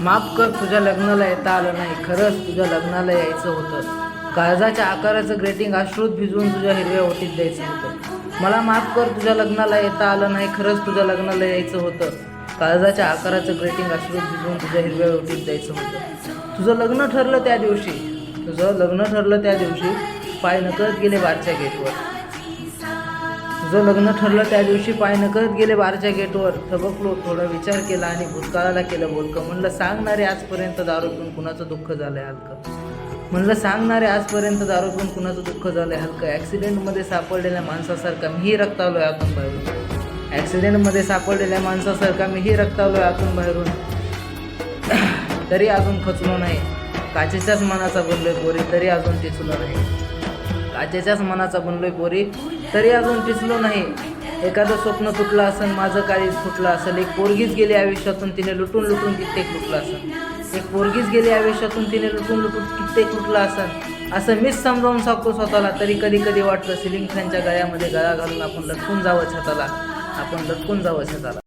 माफ कर तुझ्या लग्नाला येता आलं नाही. खरंच तुझ्या लग्नाला यायचं होतं. काळजाच्या आकाराचं ग्रेटिंग अश्रूत भिजवून तुझ्या हिरव्या ओटीत द्यायचं होतं. मला माफ कर तुझ्या लग्नाला येता आलं नाही. खरंच तुझ्या लग्नाला यायचं होतं. काळजाच्या आकाराचं ग्रेटिंग अश्रूत भिजवून तुझ्या हिरव्या ओटीत द्यायचं होतं. तुझं लग्न ठरलं त्या दिवशी. तुझं लग्न ठरलं त्या दिवशी. पाय नकळत गेले बारच्या गेटवर. तुझं लग्न ठरलं त्या दिवशी पाय नकळत गेले बारच्या गेटवर. थबकलो थोडा विचार केला आणि भूतकाळाला केलं बोलकं. म्हणलं सांगणारे आजपर्यंत दारूतून कुणाचं दुःख झालंय हलकं? म्हणलं सांगणारे आजपर्यंत दारूतून कुणाचं दुःख झालंय हलकं? ॲक्सिडेंटमध्ये सापडलेल्या माणसासारखा मीही रक्तावलोय आतून बाहेरून. ॲक्सिडेंटमध्ये सापडलेल्या माणसासारखा मीही रक्तावलोय आतून बाहेरून. तरी अजून खचलो नाही. काचेच्याच मनाचा बनलोय पोरी तरी अजून टिचलो नाही. काचेच्याच मनाचा बनलोय पोरी तरी अजून टिचलो नाही. एखादं स्वप्न तुटलं असेल माझं काळीच फुटलं असेल एक पोरगीच गेली आयुष्यातून तिने लुटून लुटून कित्येक लुटलं असेल एक पोरगीच गेली आयुष्यातून तिने लुटून लुटून कित्येक लुटलं असेल असं मीच समजावून सांगतो स्वतःला. तरी कधी कधी वाटतं सिलिंग फॅनच्या गळ्यामध्ये गळा घालून आपण लटकून जावं छताला. आपण लटकून जावं छताला.